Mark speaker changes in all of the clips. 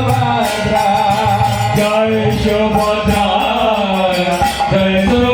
Speaker 1: সুভদ্রা জয় সুভদ্রা জয়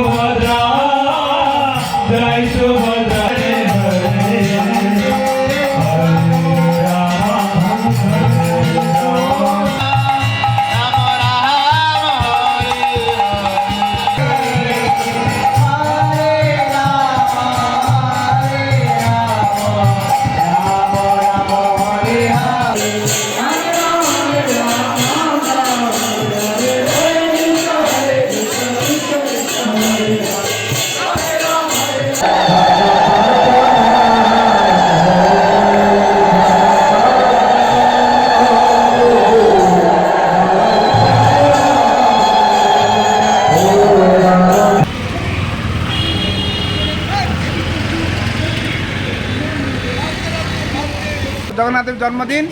Speaker 2: জগন্নাথের জন্মদিন।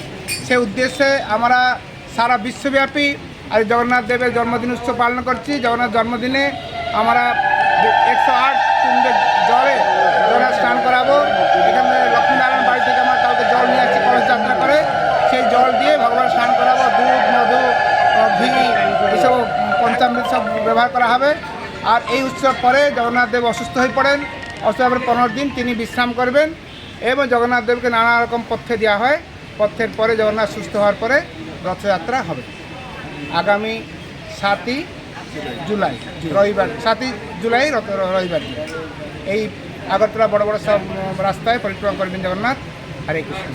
Speaker 2: সে উদ্দেশ্যে আমরা সারা বিশ্বব্যাপী আজ জগন্নাথ দেবের জন্মদিন উৎসব পালন করছি। জগন্নাথ জন্মদিনে আমরা একশো আট কুণ্ডের জলে জগন্নাথ স্নান করাবো। এখানে লক্ষ্মীনারায়ণ বাড়ি থেকে আমরা কালকে জল নিয়ে আসছি, কলস যাত্রা করে। সেই জল দিয়ে ভগবান স্নান করাবো। দুধ, মধু, ঘি, এসব পঞ্চামৃত সব ব্যবহার করা হবে। আর এই উৎসব পরে জগন্নাথ দেব অসুস্থ হয়ে পড়েন। অসুস্থ হওয়ার পনেরো দিন তিনি বিশ্রাম করবেন। এবং জগন্নাথ দেবকে নানা রকম পথ্যে দেওয়া হয়। পথ্যের পরে জগন্নাথ সুস্থ হওয়ার পরে রথযাত্রা হবে। আগামী সাতই জুলাই, রবিবার, সাতই জুলাই রবিবার। এই আগরতলা বড় বড় সব রাস্তায় পরিক্রমা করবেন জগন্নাথ। হরে কৃষ্ণ।